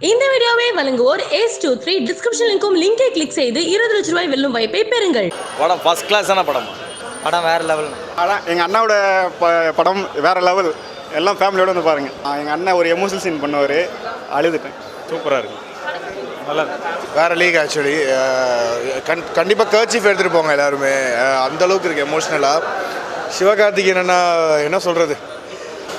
இந்த வீடியோவை வழங்குவோர் ஏஸ் டூ த்ரீ. டிஸ்கிரிப்ஷன் லிங்கும் லிங்கை கிளிக் செய்து இருபது லட்ச ரூபாய் வெல்லும் வாய்ப்பை பெறுங்கள். படம் ஃபர்ஸ்ட் கிளாஸான படம்? படம் வேறு லெவல் அதான் எங்கள் அண்ணாவோட ப படம் வேறு லெவல் எல்லாம் ஃபேமிலியோட வந்து பாருங்கள் எங்கள் அண்ணன் ஒரு எமோஷனல் சீன் பண்ணுவார். அழுதுட்டேன். சூப்பராக இருக்கு. நல்லா வேற லீக் ஆக்சுவலி கண் கண்டிப்பாக கர்ச்சீஃப் எடுத்துகிட்டு போங்க எல்லாருமே. அஹ் அந்த அளவுக்கு இருக்குது எமோஷ்னலாக சிவகார்த்திகேயன் அண்ணா என்ன சொல்கிறது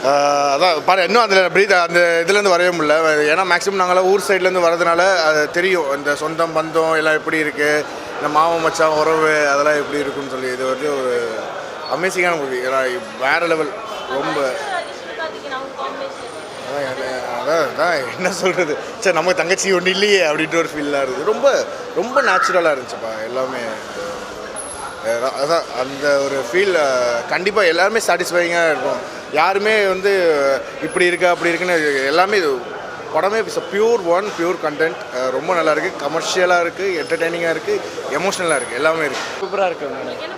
அதான் பாரு இன்னும் அதில் ப்ரீத் அந்த இதுலேருந்து வரவே முடியல. ஏன்னா மேக்ஸிமம் நாங்களாம் ஊர் சைட்லேருந்து வரதுனால அது தெரியும். இந்த சொந்தம் பந்தம் எல்லாம் எப்படி இருக்குது இந்த மாவம் மச்சான் உறவு அதெல்லாம் எப்படி இருக்குன்னு சொல்லி. இது வந்து ஒரு அமேசிங்கான மூவி ஏன்னா வேறு லெவல் ரொம்ப. அதான் என்ன- அதான் அதான் என்ன சொல்கிறது சரி நம்ம தங்கச்சி ஒன்று இல்லையே அப்படின்ற ஒரு ஃபீலாக இருக்குது ரொம்ப ரொம்ப நேச்சுரலாக இருந்துச்சுப்பா எல்லாமே. அதான் அந்த ஒரு ஃபீல் கண்டிப்பாக எல்லாருமே சாட்டிஸ்ஃபைங்காக இருக்கும். யாருமே வந்து இப்படி இருக்கா அப்படி இருக்குன்னு எல்லாமே இது படமே it's pure one pure content ரொம்ப நல்லா இருக்குது கமர்ஷியலாக இருக்குது என்டர்டெய்னிங்காக இருக்குது எமோஷ்னலாக இருக்குது எல்லாமே இருக்குது சூப்பராக இருக்கு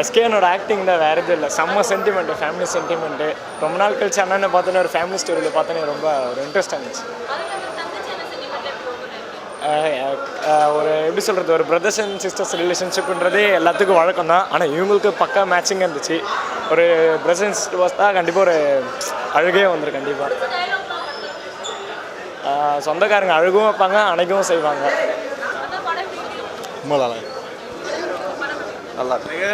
எஸ்கேனோட ஆக்டிங் தான் வேறு எதுவும் இல்லை. செம்ம சென்டிமெண்ட்டு ஃபேமிலி சென்டிமெண்ட்டு ரொம்ப நாள் கழிச்சு அண்ணனை பார்த்தோன்னே ஒரு ஃபேமிலி ஸ்டோரியில் பார்த்தோன்னே ரொம்ப ஒரு இன்ட்ரெஸ்டாக இருந்துச்சு. ஒரு எப்படி சொல்கிறது ஒரு பிரதர்ஸ் அண்ட் சிஸ்டர்ஸ் ரிலேஷன்ஷிப்ன்றதே எல்லாத்துக்கும் வழக்கம் தான். ஆனால் இவங்களுக்கு பக்கா மேட்சிங்காக இருந்துச்சு. ஒரு பிரதர்ஸ் அண்ட் சிஸ்டர்ஸ் தான் கண்டிப்பாக ஒரு அழுகே வந்துடும் கண்டிப்பாக சொந்தக்காரங்க அழுகவும் வைப்பாங்க அணைக்கவும் செய்வாங்க. ரொம்ப நல்லா நல்லா இருக்கு.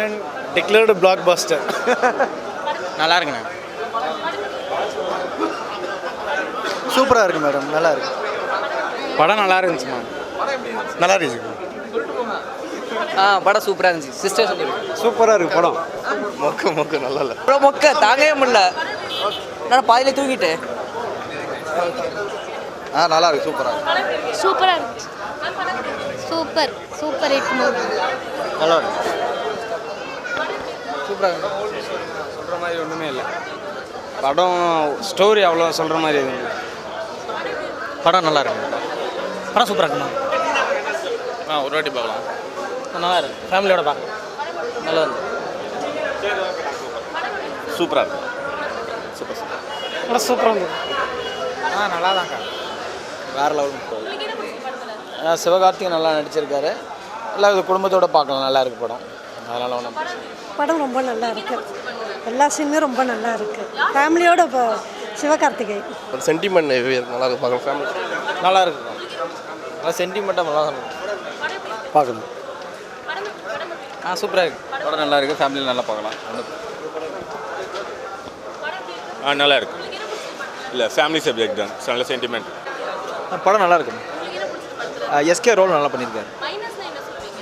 டிக்ளேர்டு பிளாக் பஸ்டர் நல்லா இருக்குண்ணே. சூப்பராக இருக்கு மேடம் நல்லா இருக்கு. படம் நல்லா இருந்துச்சுண்ணா நல்லா இருந்துச்சு. ஆ படம் சூப்பராக இருந்துச்சு. சிஸ்டர் சொல்லி சூப்பராக இருக்கு படம். மொக்க மொக்க நல்லா இல்லை. ப்ரோ மொக்க தாங்கவே முடியல. நான் பாதியில தூங்கிட்டேன். ஆ நல்லா இருக்கு சூப்பராக இருக்கு. சூப்பராக இருந்துச்சு. சூப்பர் சூப்பர் ஹிட் மூவி நல்லா இருக்கு. சொல்கிற மாதிரி ஒன்றுமே இல்லை. படம் ஸ்டோரி அவ்வளோ சொல்கிற மாதிரி எதுவும் படம் நல்லா இருக்கு. படம் சூப்பராக இருக்குண்ணா ஆ ஒரு வாட்டி பார்க்கலாம். நல்லா இருக்கு. ஃபேமிலியோட பார்க்கலாம் நல்லா இருக்கு. சூப்பராக இருக்கு. படம் சூப்பராக இருந்தது ஆ நல்லா தாங்க வேறு லெவல் சிவகார்த்திகேயன் நல்லா நடிச்சிருக்காரு. எல்லாம் இது குடும்பத்தோட பார்க்கலாம். நல்லா இருக்கு படம். அதனால் ஒன்றும் படம் ரொம்ப நல்லா இருக்கு. எல்லா சீனுமே ரொம்ப நல்லா இருக்கு. ஃபேமிலியோட இப்போ சிவகார்த்திகை ஒரு சென்டிமெண்ட் நல்லா இருக்கு. பார்க்க ஃபேமிலி நல்லா இருக்கு. நல்லா சென்டிமெண்ட்டாக நல்லா இருக்கு பார்க்கணும். ஆ சூப்பராக இருக்கு. படம் நல்லா இருக்கு ஃபேமிலியில் நல்லா பார்க்கலாம். ஆ நல்லா இருக்கு. இல்லை ஃபேமிலி சப்ஜெக்ட் தான். நல்ல சென்டிமெண்ட் படம் நல்லா இருக்கு. எஸ்கே ரோல் நல்லா பண்ணியிருக்காரு.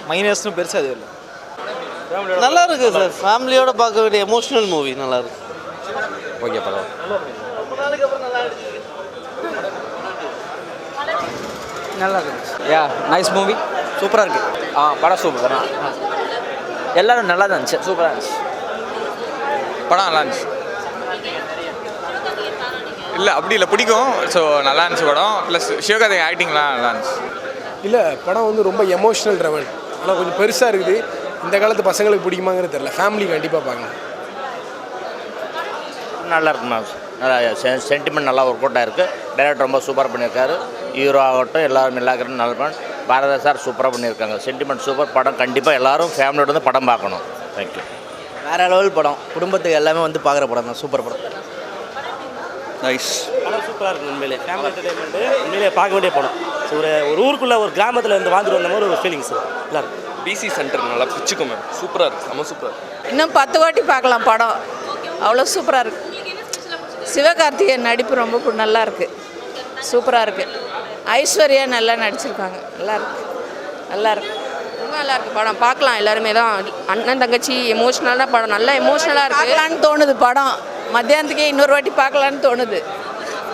மைனஸ்னு பெருசாக அது இல்லை. நல்லா இருக்கு சார் ஃபேமிலியோட பார்க்க வேண்டிய எமோஷனல் மூவி நல்லா இருக்கு. ஓகே படம் நல்லா இருக்கு யா நைஸ் மூவி சூப்பராக இருக்கு. ஆ படம் சூப்பர் தான் எல்லாரும் நல்லா தான் இருந்துச்சு. சூப்பராக இருந்துச்சு படம் நல்லா இருந்துச்சு இல்லை அப்படி இல்லை பிடிக்கும். ஸோ நல்லா இருந்துச்சு படம். ப்ளஸ் சிவகார்த்திகை ஆக்டிங்லாம் நல்லா இருந்துச்சு இல்லை படம் வந்து ரொம்ப எமோஷ்னல் ட்ரவல் ஆனால் கொஞ்சம் பெருசாக இருக்குது. இந்த காலத்து பசங்களுக்கு பிடிக்குமாங்கிறது தெரில ஃபேமிலி கண்டிப்பாக பார்க்கலாம் நல்லா இருக்கு மேம் நல்லா சென்டிமெண்ட் நல்லா ஒர்க் அவுட்டாக இருக்குது டைரக்டர் ரொம்ப சூப்பராக பண்ணியிருக்காரு. ஹீரோ ஆகட்டும் எல்லாரும் எல்லாருக்கும் நல்ல படம் பாரத சார் சூப்பராக பண்ணியிருக்காங்க. சென்டிமெண்ட் சூப்பர் படம் கண்டிப்பாக எல்லாரும் ஃபேமிலியோட வந்து படம் பார்க்கணும். தேங்க்யூ வேற லெவல் படம். குடும்பத்துக்கு எல்லாமே வந்து பார்க்குற படம் தான். சூப்பர் படம். நைஸ் படம் சூப்பராக இருக்கு உண்மையிலே. ஃபேமிலி என்டர்டைன்மெண்ட்டு உண்மையிலே பார்க்க வேண்டிய படம். ஒரு ஒரு ஊருக்குள்ளே ஒரு கிராமத்தில் இருந்து வாழ்ந்துட்டு வந்த மாதிரி ஒரு ஃபீலிங்ஸ் நல்லா இருக்கு பிசி சென்டர் நல்லா பிடிச்சிக்கும் மேம் சூப்பராக இருக்கு செம்ம சூப்பராக இன்னும் பத்து வாட்டி பார்க்கலாம் படம். அவ்வளோ சூப்பராக இருக்கு. சிவகார்த்திகேயன் நடிப்பு ரொம்ப நல்லா இருக்கு. சூப்பராக இருக்கு. ஐஸ்வர்யா நல்லா நடிச்சிருக்காங்க. நல்லா இருக்கு. நல்லா இருக்கு. ரொம்ப நல்லா இருக்கு படம். பார்க்கலாம். எல்லாருமே தான். அண்ணன் தங்கச்சி எமோஷ்னலான படம். நல்லா எமோஷ்னலாக இருக்கு. பார்க்கலான்னு தோணுது படம். மத்தியானத்துக்கே இன்னொரு வாட்டி பார்க்கலான்னு தோணுது.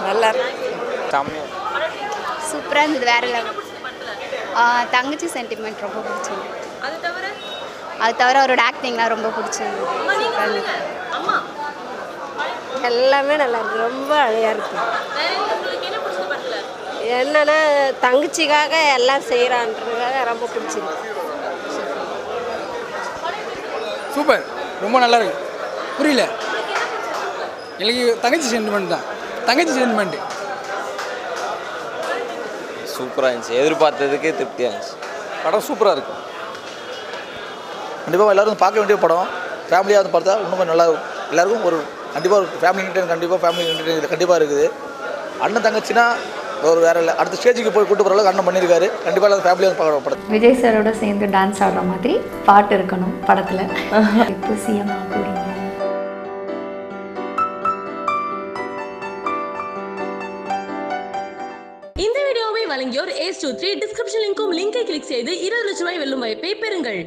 நல்லா இருக்கு. சூப்பராக இருந்தது. வேற லெவல் தங்கச்சி சென்டிமெண்ட் ரொம்ப பிடிச்சிருந்தது. அது தவிர? அவரோட ஆக்டிங்லாம் ரொம்ப இருந்தது. எல்லாமே நல்லா இருக்கு. ரொம்ப அழகாக இருக்கு. என்னன்னா தங்கச்சிக்காக எல்லாம் செய்கிறான்றதுக்காக ரொம்ப பிடிச்சிருக்கு. சூப்பர். ரொம்ப நல்லா இருக்கு. புரியல. எனக்கு தங்கச்சி சென்டிமெண்ட் தான். தங்கச்சி சென்டிமெண்ட் சூப்பராக இருந்துச்சு. எதிர்பார்த்ததுக்கே திருப்தியாக இருந்துச்சு. படம் சூப்பராக இருக்கு கண்டிப்பாக எல்லாரும் பார்க்க வேண்டிய படம். ஃபேமிலியாக வந்து பார்த்தா இன்னும் கொஞ்சம் நல்லா எல்லாருக்கும் ஒரு கண்டிப்பாக ஒரு ஃபேமிலி என்டர்டைன் கண்டிப்பாக ஃபேமிலி என்டர்டைன் கண்டிப்பாக இருக்குது. அண்ணன் தங்கச்சினா ஒரு வேற இல்லை. அடுத்த ஸ்டேஜுக்கு போய் கூட்டு போகிற அளவுக்கு அண்ணன் பண்ணியிருக்காரு கண்டிப்பாக எல்லாரும் ஃபேமிலியாக வந்து பார்க்குற படம் விஜய் சாரோட சேர்ந்து டான்ஸ் ஆடுற மாதிரி பாட்டு இருக்கணும் படத்தில். எப்போ சிஎம் வீடியோவை வழங்கியோர் ஏஸ் டூ த்ரீ டிஸ்கிரிப்ஷன் லிங்க்கும் லிங்கை கிளிக் செய்து இருபது லட்சம் ரூபாய் வெல்லும் வாய்ப்பை பெறுங்கள்.